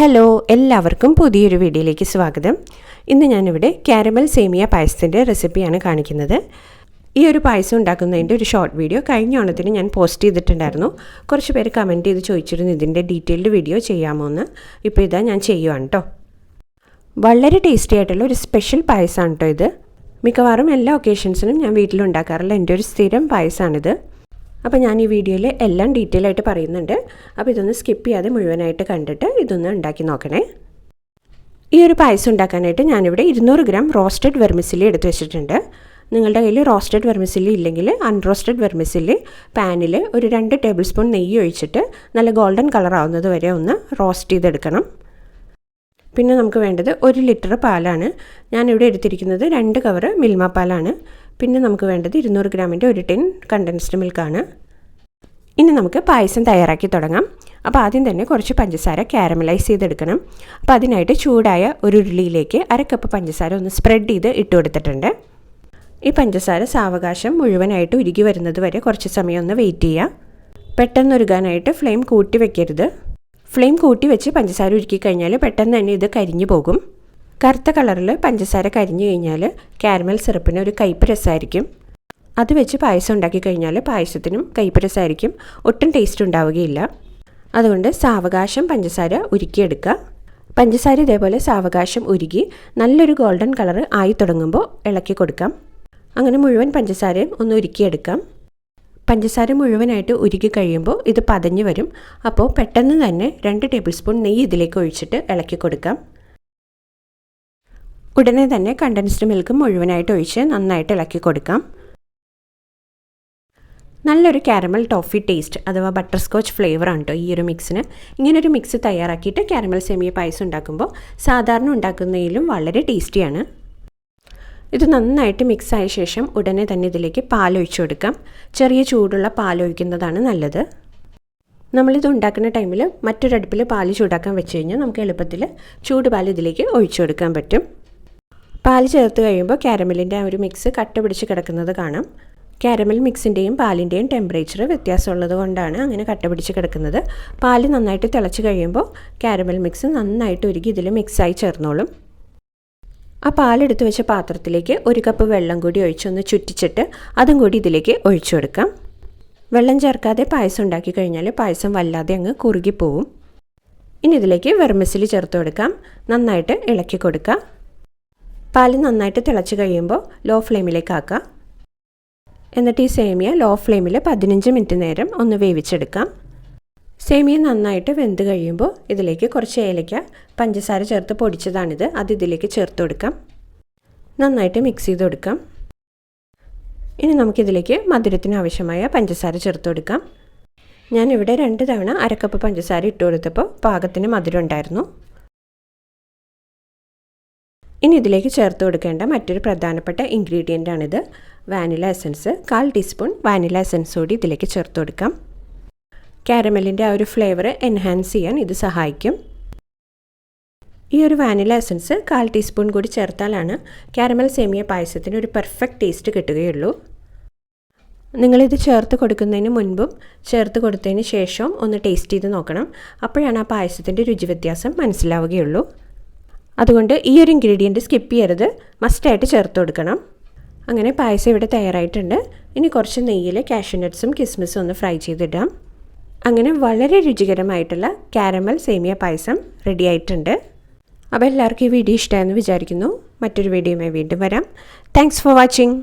Hello എല്ലാവർക്കും പുതിയൊരു വീഡിയോയിലേക്ക് സ്വാഗതം. ഇന്ന് ഞാനിവിടെ കാരമൽ സേമിയ പായസത്തിന്റെ റെസിപ്പിയാണ് കാണിക്കുന്നത്. ഈ ഒരു പായസം ഉണ്ടാക്കുന്നതിന്റെ ഒരു ഷോർട്ട് വീഡിയോ കഴിഞ്ഞ ഓണത്തിന് ഞാൻ പോസ്റ്റ് ചെയ്തിട്ടുണ്ടായിരുന്നു. കുറച്ച് പേര് കമന്റ് ചെയ്ത് ചോദിച്ചിരുന്നു ഇതിന്റെ ഡീറ്റെയിൽഡ് വീഡിയോ ചെയ്യാമോ എന്ന് ഇപ്പോൾ ഇതാ ഞാൻ ചെയ്യുവാണ് കേട്ടോ വളരെ ടേസ്റ്റി ആയിട്ടുള്ള ഒരു സ്പെഷ്യൽ പായസമാണ് കേട്ടോ ഇത്. മിക്കവാറും എല്ലാ ഒക്കേഷൻസിനും ഞാൻ വീട്ടിലുണ്ടാക്കാറുള്ള എന്റെ ഒരു സ്ഥിരം പായസമാണിത് അപ്പോൾ ഞാൻ ഈ വീഡിയോയിൽ എല്ലാം ഡീറ്റെയിൽ ആയിട്ട് പറയുന്നുണ്ട്. അപ്പോൾ ഇതൊന്ന് സ്കിപ്പ് ചെയ്യാതെ മുഴുവനായിട്ട് കണ്ടിട്ട് ഇതൊന്ന് ഉണ്ടാക്കി നോക്കണേ. ഈ ഒരു പായസം ഉണ്ടാക്കാനായിട്ട് ഞാനിവിടെ ഇരുന്നൂറ് ഗ്രാം റോസ്റ്റഡ് വെർമിസിലി എടുത്ത് വെച്ചിട്ടുണ്ട്. നിങ്ങളുടെ കയ്യിൽ റോസ്റ്റഡ് വെർമിസിലി ഇല്ലെങ്കിൽ അൺറോസ്റ്റഡ് വെർമിസിലി പാനിൽ ഒരു രണ്ട് ടേബിൾ സ്പൂൺ നെയ്യ് ഒഴിച്ചിട്ട് നല്ല ഗോൾഡൻ കളർ ആവുന്നത് വരെ ഒന്ന് റോസ്റ്റ് ചെയ്തെടുക്കണം. പിന്നെ നമുക്ക് വേണ്ടത് ഒരു ലിറ്റർ പാലാണ്. ഞാനിവിടെ എടുത്തിരിക്കുന്നത് രണ്ട് കവറ് മിൽമ പാലാണ്. പിന്നെ നമുക്ക് വേണ്ടത് ഇരുന്നൂറ് ഗ്രാമിന്റെ ഒരു ടിൻ കണ്ടൻസ്ഡ് മിൽക്കാണ് ഇനി നമുക്ക് പായസം തയ്യാറാക്കി തുടങ്ങാം. അപ്പോൾ ആദ്യം തന്നെ കുറച്ച് പഞ്ചസാര കാരമലൈസ് ചെയ്തെടുക്കണം. അപ്പോൾ അതിനായിട്ട് ചൂടായ ഒരു ഉരുളിയിലേക്ക് അര കപ്പ് പഞ്ചസാര ഒന്ന് സ്പ്രെഡ് ചെയ്ത് ഇട്ട് കൊടുത്തിട്ടുണ്ട്. ഈ പഞ്ചസാര സാവകാശം മുഴുവനായിട്ട് ഉരുകി വരുന്നത് വരെ കുറച്ച് സമയം ഒന്ന് വെയിറ്റ് ചെയ്യുക പെട്ടെന്ന് ഉരുകാനായിട്ട് ഫ്ലെയിം കൂട്ടി വെക്കരുത്. ഫ്ലെയിം കൂട്ടി വെച്ച് പഞ്ചസാര ഉരുക്കി കഴിഞ്ഞാൽ പെട്ടെന്ന് തന്നെ ഇത് കരിഞ്ഞു പോകും. കറുത്ത കളറിൽ പഞ്ചസാര കരിഞ്ഞു കഴിഞ്ഞാൽ കാരമൽ സിറപ്പിന് ഒരു കയ്പ്പ് രസമായിരിക്കും. അത് വെച്ച് പായസം ഉണ്ടാക്കി കഴിഞ്ഞാൽ പായസത്തിനും കയ്പ്പ് രസമായിരിക്കും. ഒട്ടും ടേസ്റ്റ് ഉണ്ടാവുകയില്ല. അതുകൊണ്ട് സാവകാശം പഞ്ചസാര ഉരുക്കിയെടുക്കുക. പഞ്ചസാര ഇതേപോലെ സാവകാശം ഉരുകി നല്ലൊരു ഗോൾഡൻ കളർ ആയി തുടങ്ങുമ്പോൾ ഇളക്കി കൊടുക്കാം. അങ്ങനെ മുഴുവൻ പഞ്ചസാരയും ഒന്ന് ഉരുക്കിയെടുക്കാം. പഞ്ചസാര മുഴുവനായിട്ട് ഉരുക്കി കഴിയുമ്പോൾ ഇത് പതഞ്ഞു വരും. അപ്പോൾ പെട്ടെന്ന് തന്നെ രണ്ട് ടേബിൾ സ്പൂൺ നെയ്യ് ഇതിലേക്ക് ഒഴിച്ചിട്ട് ഇളക്കി കൊടുക്കാം. ഉടനെ തന്നെ കണ്ടൻസ്ഡ് മിൽക്ക് മുഴുവനായിട്ട് ഒഴിച്ച് നന്നായിട്ട് ഇളക്കി കൊടുക്കാം. നല്ലൊരു കാരമൽ ടോഫി ടേസ്റ്റ് അഥവാ ബട്ടർ സ്കോച്ച് ഫ്ലേവറാണ് കേട്ടോ ഈ ഒരു മിക്സിന് ഇങ്ങനൊരു മിക്സ് തയ്യാറാക്കിയിട്ട് കാരമൽ സെമിയ പായസം ഉണ്ടാക്കുമ്പോൾ സാധാരണ ഉണ്ടാക്കുന്നതിലും വളരെ ടേസ്റ്റിയാണ് ഇത് നന്നായിട്ട് മിക്സ് ആയ ശേഷം ഉടനെ തന്നെ ഇതിലേക്ക് പാലൊഴിച്ചു കൊടുക്കാം. ചെറിയ ചൂടുള്ള പാലൊഴിക്കുന്നതാണ് നല്ലത്. നമ്മളിത് ഉണ്ടാക്കുന്ന ടൈമിൽ മറ്റൊരടുപ്പിൽ പാൽ ചൂടാക്കാൻ വെച്ച് കഴിഞ്ഞാൽ നമുക്ക് എളുപ്പത്തിൽ ചൂട് പാൽ ഇതിലേക്ക് ഒഴിച്ചു കൊടുക്കാൻ പറ്റും. പാൽ ചേർത്ത് കഴിയുമ്പോൾ കാരമലിന്റെ ആ ഒരു മിക്സ് കട്ട പിടിച്ച് കിടക്കുന്നത് കാണാം. കാരമൽ മിക്സിന്റെയും പാലിന്റെയും ടെമ്പറേച്ചർ വ്യത്യാസമുള്ളത് കൊണ്ടാണ് അങ്ങനെ കട്ട പിടിച്ച് കിടക്കുന്നത്. പാൽ നന്നായിട്ട് തിളച്ച് കഴിയുമ്പോൾ കാരമൽ മിക്സ് നന്നായിട്ട് ഉരുകി ഇതിൽ മിക്സായി ചേർന്നോളും. ആ പാലെടുത്ത് വെച്ച പാത്രത്തിലേക്ക് ഒരു കപ്പ് വെള്ളം കൂടി ഒഴിച്ചൊന്ന് ചുറ്റിച്ചിട്ട് അതും കൂടി ഇതിലേക്ക് ഒഴിച്ചു കൊടുക്കാം. വെള്ളം ചേർക്കാതെ പായസം ഉണ്ടാക്കി കഴിഞ്ഞാൽ പായസം വല്ലാതെ അങ്ങ് കുറുകിപ്പോവും ഇനി ഇതിലേക്ക് വെർമിസിൽ ചേർത്ത് കൊടുക്കാം. നന്നായിട്ട് ഇളക്കി കൊടുക്കുക പാൽ നന്നായിട്ട് തിളച്ച് കഴിയുമ്പോൾ ലോ ഫ്ലെയിമിലേക്ക് ആക്കാം. എന്നിട്ട് ഈ സേമിയ ലോ ഫ്ലെയിമിൽ പതിനഞ്ച് മിനിറ്റ് നേരം ഒന്ന് വേവിച്ചെടുക്കാം. സേമിയ നന്നായിട്ട് വെന്ത് കഴിയുമ്പോൾ ഇതിലേക്ക് കുറച്ച് ഏലയ്ക്ക പഞ്ചസാര ചേർത്ത് പൊടിച്ചതാണിത്. അത് ഇതിലേക്ക് ചേർത്ത് കൊടുക്കാം. നന്നായിട്ട് മിക്സ് ചെയ്ത് കൊടുക്കാം. ഇനി നമുക്കിതിലേക്ക് മധുരത്തിന് ആവശ്യമായ പഞ്ചസാര ചേർത്ത് കൊടുക്കാം. ഞാനിവിടെ രണ്ട് തവണ അരക്കപ്പ് പഞ്ചസാര ഇട്ട് കൊടുത്തപ്പോൾ പാകത്തിന് മധുരം ഉണ്ടായിരുന്നു. ഇനി ഇതിലേക്ക് ചേർത്ത് കൊടുക്കേണ്ട മറ്റൊരു പ്രധാനപ്പെട്ട ഇൻഗ്രീഡിയന്റ് ആണിത്. വാനില എസൻസ് കാൽ ടീസ്പൂൺ വാനില എസൻസ് കൂടി ഇതിലേക്ക് ചേർത്ത് കൊടുക്കാം. കാരമലിന്റെ ആ ഒരു ഫ്ലേവർ എൻഹാൻസ് ചെയ്യാൻ ഇത് സഹായിക്കും. ഈ ഒരു വാനില എസൻസ് കാൽ ടീസ്പൂൺ കൂടി ചേർത്താലാണ് കാരമൽ സേമിയ പായസത്തിന് ഒരു പെർഫെക്റ്റ് ടേസ്റ്റ് കിട്ടുകയുള്ളൂ. നിങ്ങളിത് ചേർത്ത് കൊടുക്കുന്നതിന് മുൻപും ചേർത്ത് കൊടുത്തതിന് ശേഷവും ഒന്ന് ടേസ്റ്റ് ചെയ്ത് നോക്കണം. അപ്പോഴാണ് ആ പായസത്തിന്റെ രുചി വ്യത്യാസം മനസ്സിലാവുകയുള്ളൂ. അതുകൊണ്ട് ഈ ഒരു ഇൻഗ്രീഡിയന്റ് സ്കിപ്പ് ചെയ്യരുത്. മസ്റ്റായിട്ട് ചേർത്ത് കൊടുക്കണം. അങ്ങനെ പായസം ഇവിടെ തയ്യാറായിട്ടുണ്ട്. ഇനി കുറച്ച് നെയ്യിൽ കാഷ്യൂ നട്ട്സും കിസ്മിസും ഒന്ന് ഫ്രൈ ചെയ്തിടാം. അങ്ങനെ വളരെ രുചികരമായിട്ടുള്ള കാരമൽ സേമിയ പായസം റെഡി ആയിട്ടുണ്ട്. അപ്പോൾ എല്ലാവർക്കും ഈ വീഡിയോ ഇഷ്ടമായെന്ന് വിചാരിക്കുന്നു. മറ്റൊരു വീഡിയോയുമായി വീണ്ടും വരാം. Thanks for watching